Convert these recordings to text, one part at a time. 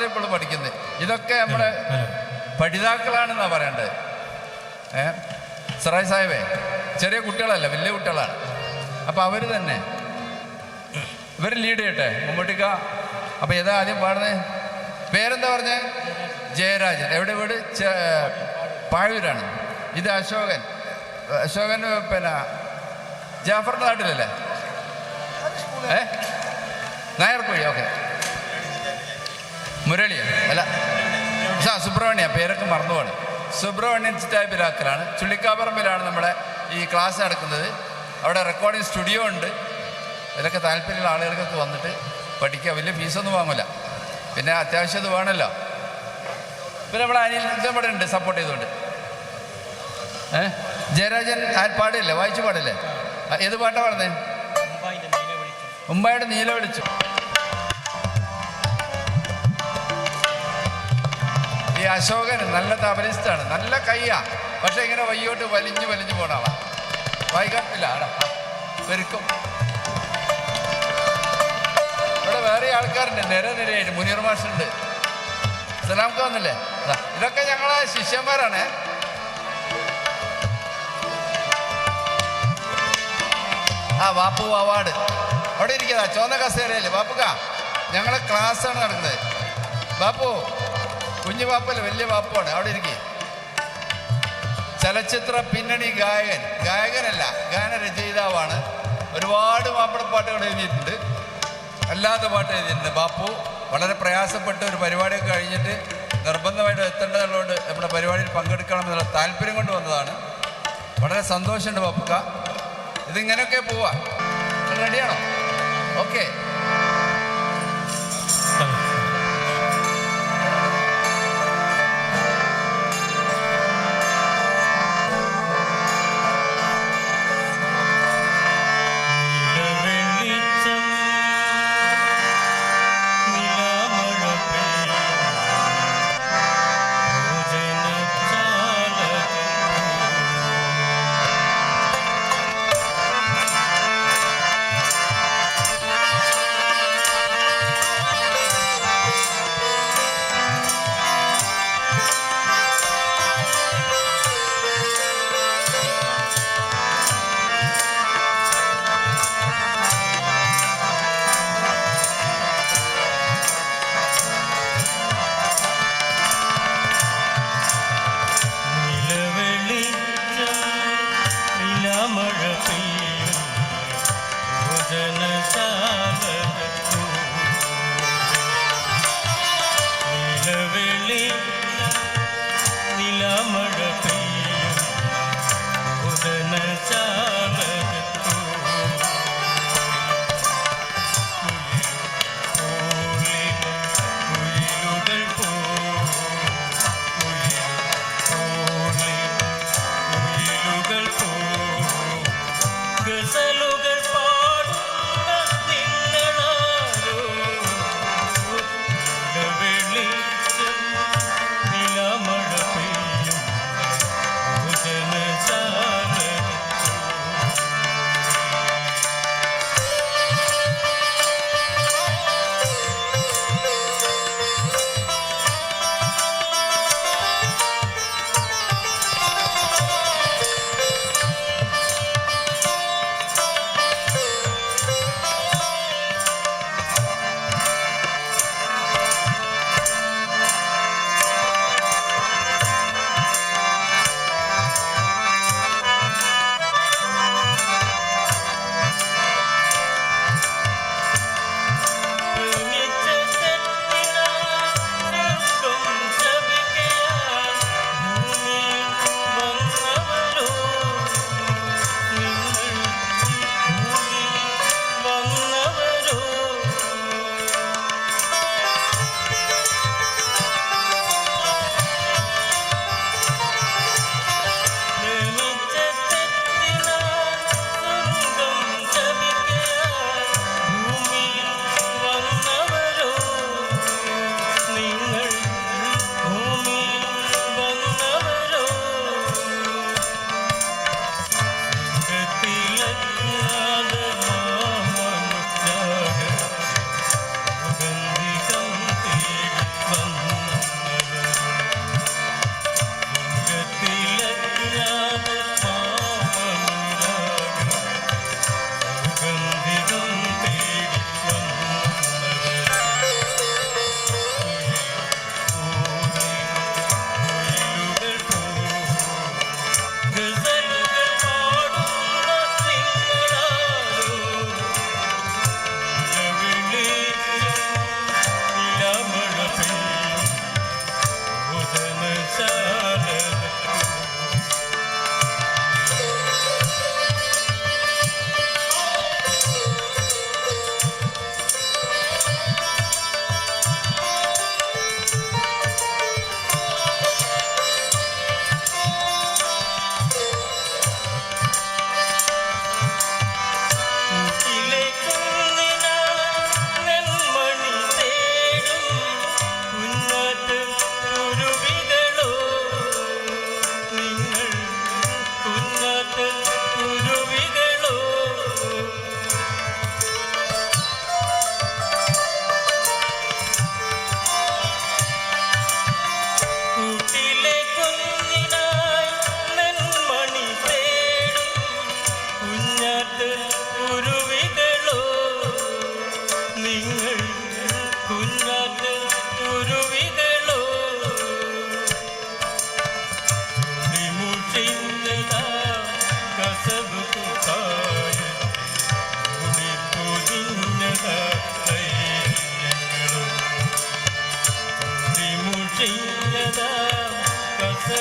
മാത്രമേ ഇപ്പോൾ പഠിക്കുന്നത് ഇതൊക്കെ നമ്മുടെ പഠിതാക്കളാണെന്നാ പറയേണ്ടത് ഏ? സറായ് സാഹിബേ ചെറിയ കുട്ടികളല്ല വലിയ കുട്ടികളാണ്. അപ്പോൾ അവർ തന്നെ. ഇവർ ലീഡ് ചെയ്യട്ടെ? മമ്മൂട്ടിക്ക അപ്പോൾ ഏതാ ആദ്യം പാടുന്നത് പേരെന്താ പറഞ്ഞേ? ജയരാജൻ. എവിടെ വീട്? പാഴൂരാണ്. ഇത് അശോകൻ. അശോകൻ പിന്നെ ജാഫറിന്റെ നാട്ടിലല്ലേ? ഏ? നായർക്കുഴി ഓക്കെ. മുരളിയ അല്ല ആ സുബ്രഹ്മണ്യ പേരൊക്കെ മറന്നുപോണ്. സുബ്രഹ്മണ്യൻ ചിറ്റായപിരാക്കലാണ് ചുള്ളിക്കാപ്പറമ്പിലാണ് നമ്മുടെ ഈ ക്ലാസ് നടക്കുന്നത്. അവിടെ റെക്കോർഡിംഗ് സ്റ്റുഡിയോ ഉണ്ട്. ഇതിലൊക്കെ താല്പര്യമുള്ള ആളുകൾക്കൊക്കെ വന്നിട്ട് പഠിക്കുക വലിയ ഫീസൊന്നും വാങ്ങില്ല പിന്നെ അത്യാവശ്യം ഇത് വേണമല്ലോ. പിന്നെ നമ്മുടെ അനിൽ ഇവിടെ ഉണ്ട് സപ്പോർട്ട് ചെയ്തുകൊണ്ട്. ഏ? ജയരാജൻ ആ പാടില്ലേ? വായിച്ചു പാടില്ലേ? ഏത് പാട്ടാണ് പാടുന്നേ? മുമ്പായിട്ട് നീല വിളിച്ചു. ഈ അശോകൻ നല്ല തബലിസ്റ്റാണ് നല്ല കയ്യാ. പക്ഷെ ഇങ്ങനെ വയ്യോട്ട് വലിഞ്ഞു വലിഞ്ഞു പോണ ആളാ വൈകാട്ടില്ല ആടാ പെരുക്കും. ഇവിടെ വേറെ ആൾക്കാരുണ്ട്. നിര നിരയായിട്ട് മുനീർ മാഷുണ്ട്. സലാംക്ക് വന്നില്ലേ ഇതൊക്കെ ഞങ്ങളെ ശിഷ്യന്മാരാണ്. ആ വാപ്പു അവാർഡ് അവിടെ ഇരിക്കുന്നതാ ചോന്ന കസേരയല്ലേ ബാപ്പുക്ക ഞങ്ങളെ ക്ലാസ്സാണ് നടക്കുന്നത്. ബാപ്പു കുഞ്ഞു വാപ്പല്ല വലിയ വാപ്പാണ് അവിടെ ഇരിക്കേ. ചലച്ചിത്ര പിന്നണി ഗായകൻ. ഗായകനല്ല ഗാനരചയിതാവാണ്. ഒരുപാട് മാപ്പിളപ്പാട്ടുകൾ എഴുതിയിട്ടുണ്ട്. അല്ലാത്ത പാട്ട് എഴുതിയിട്ടുണ്ട് ബാപ്പു. വളരെ പ്രയാസപ്പെട്ട് ഒരു പരിപാടിയൊക്കെ കഴിഞ്ഞിട്ട് നിർബന്ധമായിട്ട് എത്തേണ്ടതുള്ളതുകൊണ്ട് നമ്മുടെ പരിപാടിയിൽ പങ്കെടുക്കണമെന്നുള്ള താല്പര്യം കൊണ്ട് വന്നതാണ്. വളരെ സന്തോഷമുണ്ട് ബാപ്പുക്ക. ഇതിങ്ങനെയൊക്കെ പോവാ. റെഡിയാണോ ഓക്കെ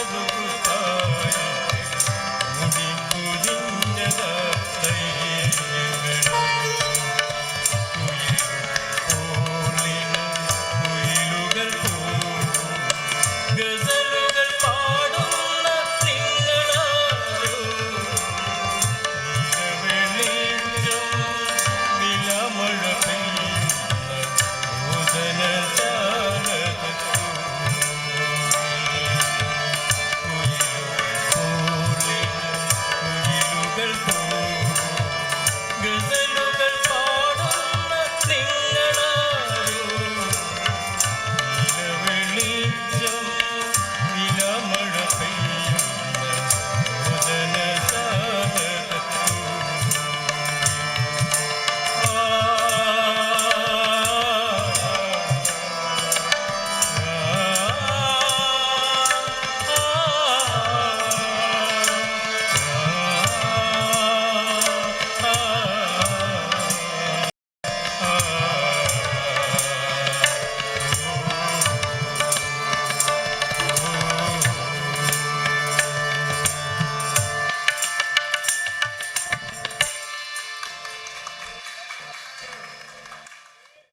Father.